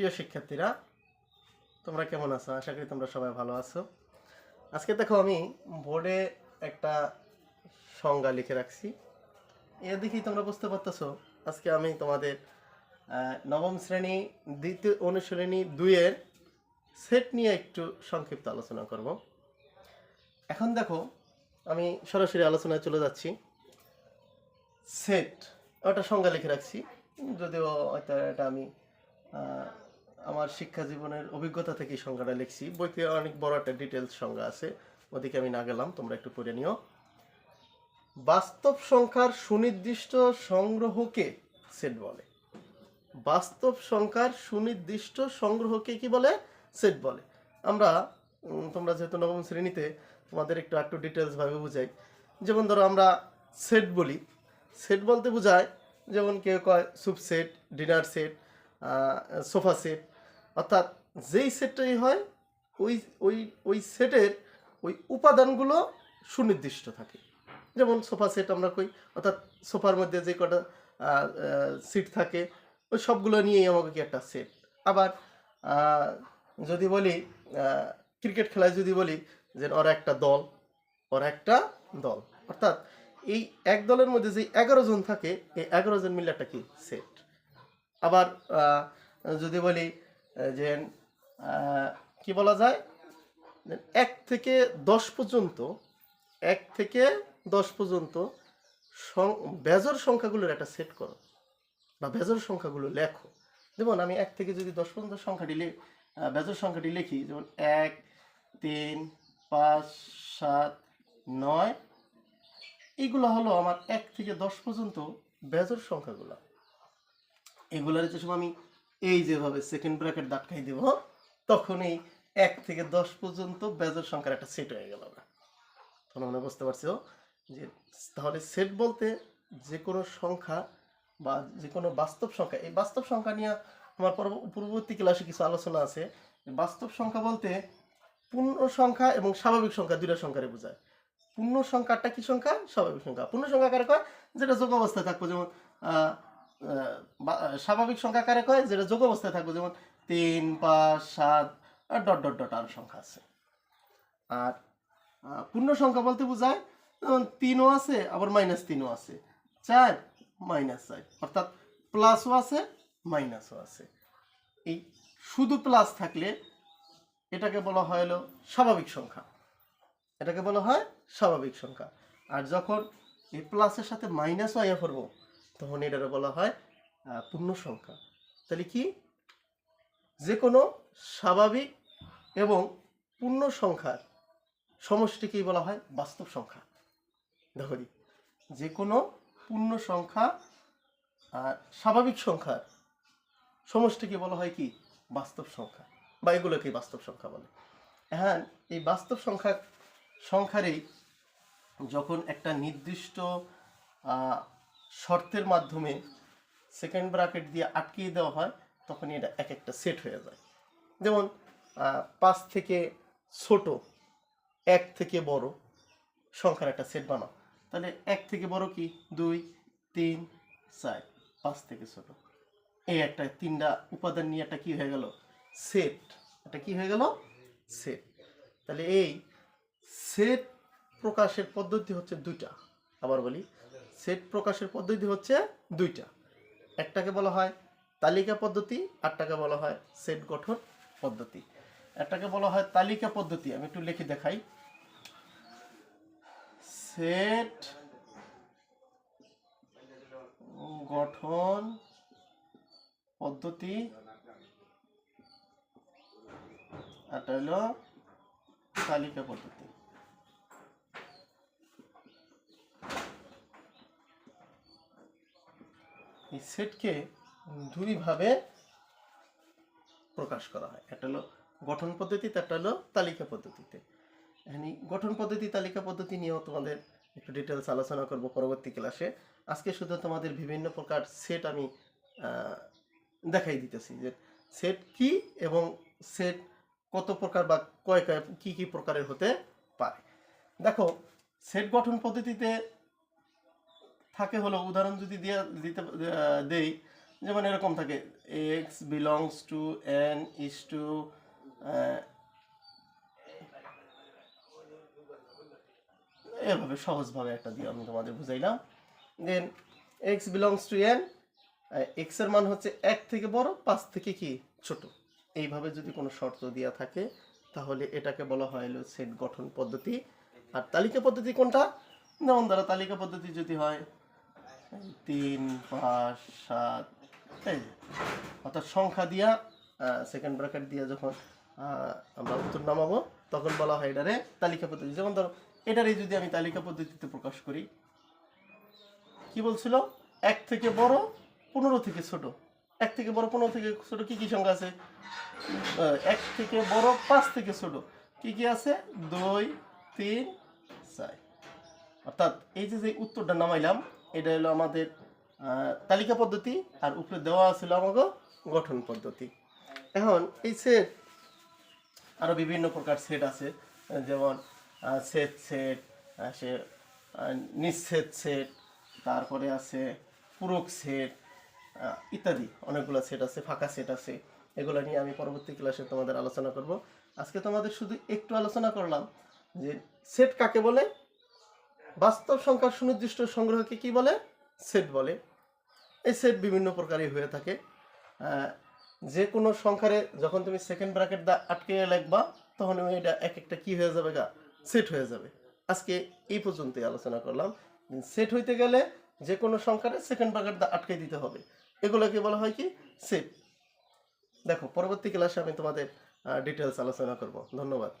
প্রিয় শিক্ষার্থীরা, তোমরা কেমন আছো? আশা করি তোমরা সবাই ভালো আছো। আজকে দেখো আমি বোর্ডে একটা সংজ্ঞা লিখে রাখছি। এ দেখি তোমরা বুঝতে পারতেছো, আজকে আমি তোমাদের নবম শ্রেণি, দ্বিতীয় অনুশ্রেণী দুইয়ের সেট নিয়ে একটু সংক্ষিপ্ত আলোচনা করব। এখন দেখো, আমি সরাসরি আলোচনায় চলে যাচ্ছি। সেট ওটা সংজ্ঞা লিখে রাখছি। যদিও হয়তো এটা আমি আমার শিক্ষা জীবনের অভিজ্ঞতা থেকে সংজ্ঞাটা লিখছি। বইতে অনেক বড় একটা ডিটেলস সংজ্ঞা আছে, ওদিকে আমি না গেলাম, তোমরা একটু পড়ে নিও। বাস্তব সংখ্যার সুনির্দিষ্ট সংগ্রহকে সেট বলে। বাস্তব সংখ্যার সুনির্দিষ্ট সংগ্রহকে কি বলে? সেট বলে। আমরা তোমরা যেহেতু নবম শ্রেণীতে, তোমাদের একটু একটু ডিটেলস ভাবে বুঝাই। যেমন ধরো আমরা সেট বলি। সেট বলতে বোঝায়, যেমন কেউ কয় soup set dinner set sofa set অর্থাৎ যেই সেটটাই হয়, ওই ওই ওই সেটের ওই উপাদানগুলো সুনির্দিষ্ট থাকে। যেমন সোফা সেট আমরা কই, অর্থাৎ সোফার মধ্যে যে কটা সিট থাকে, ওই সবগুলো নিয়েই আমাকে কি একটা সেট। আবার যদি বলি ক্রিকেট খেলায় যদি বলি, যে ওর একটা দল, ওর একটা দল। অর্থাৎ এই এক দলের মধ্যে যে এগারো জন থাকে, এই এগারো জন মিলে একটা কি? সেট। আবার যদি বলি যে কি বলা যায়? এক থেকে দশ পর্যন্ত এক থেকে দশ পর্যন্ত বেজোর সংখ্যাগুলোর একটা সেট করো বা বেজোর সংখ্যাগুলো লেখো। যেমন আমি এক থেকে যদি দশ পর্যন্ত সংখ্যাটি আহ, সংখ্যাটি লিখি যেমন এক তিন পাঁচ সাত নয় এইগুলো হলো আমার এক থেকে দশ পর্যন্ত বেজোর সংখ্যাগুলো। এগুলার যে সময় আমি এই যেভাবে সেকেন্ড ব্র্যাকেট দাটকাই দেব তখন এই এক থেকে দশ পর্যন্ত বেজোর সংখ্যার একটা সেট হয়ে গেল। না তোমরা মনে বুঝতে পারছ যে, তাহলে সেট বলতে যে কোনো সংখ্যা বা যে কোনো বাস্তব সংখ্যা, এই বাস্তব সংখ্যা নিয়ে আমার পরব- পূর্ববর্তী ক্লাসে কিছু আলোচনা আছে। বাস্তব সংখ্যা বলতে পূর্ণ সংখ্যা এবং স্বাভাবিক সংখ্যা দুইটা সংখ্যারে বোঝায়। পূর্ণ সংখ্যাটা কি সংখ্যা? স্বাভাবিক সংখ্যা। পূর্ণ সংখ্যা কারে যেটা যোগ অবস্থায় থাকব, যেমন স্বাভাবিক সংখ্যা কারে কয়? যেটা যোগ অবস্থায় থাকবে, যেমন তিন, পাঁচ, সাত ডট ডট ডট আরও সংখ্যা আছে। আর পূর্ণ সংখ্যা বলতে বোঝায়, যেমন তিনও আছে, আবার মাইনাস তিনও আছে। চার মাইনাস চার। অর্থাৎ প্লাসও আছে মাইনাসও আছে। এই শুধু প্লাস থাকলে এটাকে বলা হয় হলো স্বাভাবিক সংখ্যা। এটাকে বলা হয় স্বাভাবিক সংখ্যা। আর যখন এই প্লাসের সাথে মাইনাসও আইয়া পড়ব তখন এটাকে বলা হয় পূর্ণ সংখ্যা। তাহলে কি? যে কোনো স্বাভাবিক এবং পূর্ণ সংখ্যার সমষ্টিকেই বলা হয় বাস্তব সংখ্যা। ধরি যে কোনো পূর্ণ সংখ্যা আর স্বাভাবিক সংখ্যার সমষ্টিকে বলা হয় কি? বাস্তব সংখ্যা, বা এগুলোকে বাস্তব সংখ্যা বলে। হ্যাঁ এই বাস্তব সংখ্যা, সংখ্যারই যখন একটা নির্দিষ্ট শর্তের মাধ্যমে সেকেন্ড ব্র্যাকেট দিয়ে আটকিয়ে দেওয়া হয়, তখন এটা এক একটা সেট হয়ে যায়। যেমন পাঁচ থেকে ছোট, এক থেকে বড় সংখ্যার একটা সেট বানাও। তাহলে এক থেকে বড় কি? দুই, তিন, চার, পাঁচ থেকে ছোট। এই একটা তিনটা উপাদান নিয়ে একটা কী হয়ে গেল? সেট এটা কি হয়ে গেল? সেট তাহলে এই সেট প্রকাশের পদ্ধতি হচ্ছে দুইটা। আবার বলি সেট প্রকাশের পদ্ধতি হচ্ছে দুইটা। একটাকে বলা হয় তালিকা পদ্ধতি আরটাকে বলা হয় সেট গঠন পদ্ধতি। একটাকে বলা হয় তালিকা পদ্ধতি, আমি একটু লিখে দেখাই। সেট গঠন পদ্ধতি এটা হলো তালিকা পদ্ধতি। এই সেটকে দুইভাবে প্রকাশ করা হয়। একটা হলো গঠন পদ্ধতিতে একটা হলো তালিকা পদ্ধতিতে। এখানে গঠন পদ্ধতি, তালিকা পদ্ধতি নিয়েও তোমাদের একটু ডিটেলস আলোচনা করব পরবর্তী ক্লাসে আজকে শুধু তোমাদের বিভিন্ন প্রকার সেট আমি দেখাই দিতেছি যে সেট কি এবং সেট কত প্রকার বা কয় কয় কি কি প্রকারের হতে পারে। দেখো সেট গঠন পদ্ধতিতে থাকে হলো উদাহরণ যদি দিয়ে, দিতে দেই, যেমন এরকম থাকে X belongs to N is to এভাবে সহজভাবে একটা দিয়ে আমি তোমাদের বুঝাইলাম। Then X belongs to N এক্সের মান হচ্ছে এক থেকে বড়, পাঁচ থেকে কি? ছোট। এইভাবে যদি কোনো শর্ত দেওয়া থাকে, তাহলে এটাকে বলা হয় সেট গঠন পদ্ধতি। আর তালিকা পদ্ধতি কোনটা? যেমন ধরো, তালিকা পদ্ধতি যদি হয় তিন, পাঁচ, সাত, এই অর্থাৎ সংখ্যা দিয়া সেকেন্ড ব্র্যাকেট দিয়া যখন আমরা উত্তর নামাবো, তখন বলা হয় এটারে তালিকা পদ্ধতি। যেমন ধরো, এটারই যদি আমি তালিকা পদ্ধতিতে প্রকাশ করি, কি বলছিল? এক থেকে বড়, পনেরো থেকে ছোট। এক থেকে বড়, পনেরো থেকে ছোট, কি কি সংখ্যা আছে? এক থেকে বড়, পাঁচ থেকে ছোট। কি কি আছে? দুই, তিন, চার। অর্থাৎ এই যে যে উত্তরটা নামাইলাম এটা হলো আমাদের তালিকা পদ্ধতি আর উপরে দেওয়া ছিল আমাকে গঠন পদ্ধতি। এখন এই সেট আরও বিভিন্ন প্রকার সেট আছে যেমন সেট সেট আহ, নিঃছেদ সেট তারপরে আছে পূরক সেট ইত্যাদি। অনেকগুলো সেট আছে ফাঁকা সেট আছে। এগুলো নিয়ে আমি পরবর্তী ক্লাসে তোমাদের আলোচনা করব। আজকে তোমাদের শুধু একটু আলোচনা করলাম যে সেট কাকে বলে বাস্তব সংখ্যার সুনির্দিষ্ট সংগ্রহকে কি বলে? সেট বলে। এই সেট বিভিন্ন প্রকারই হয়ে থাকে। যে কোনো সংখ্যারে যখন তুমি সেকেন্ড ব্র্যাকেট দা আটকে লিখবা তখন এটা এক একটা কি হয়ে যাবে গা? সেট হয়ে যাবে। আজকে এই পর্যন্তই আলোচনা করলাম। সেট হইতে গেলে যে কোনো সংখ্যারে সেকেন্ড ব্র্যাকেট দা আটকে দিতে হবে। এগুলোকে বলা হয় কি? সেট। দেখো, পরবর্তী ক্লাসে আমি তোমাদের ডিটেলস আলোচনা করব। ধন্যবাদ।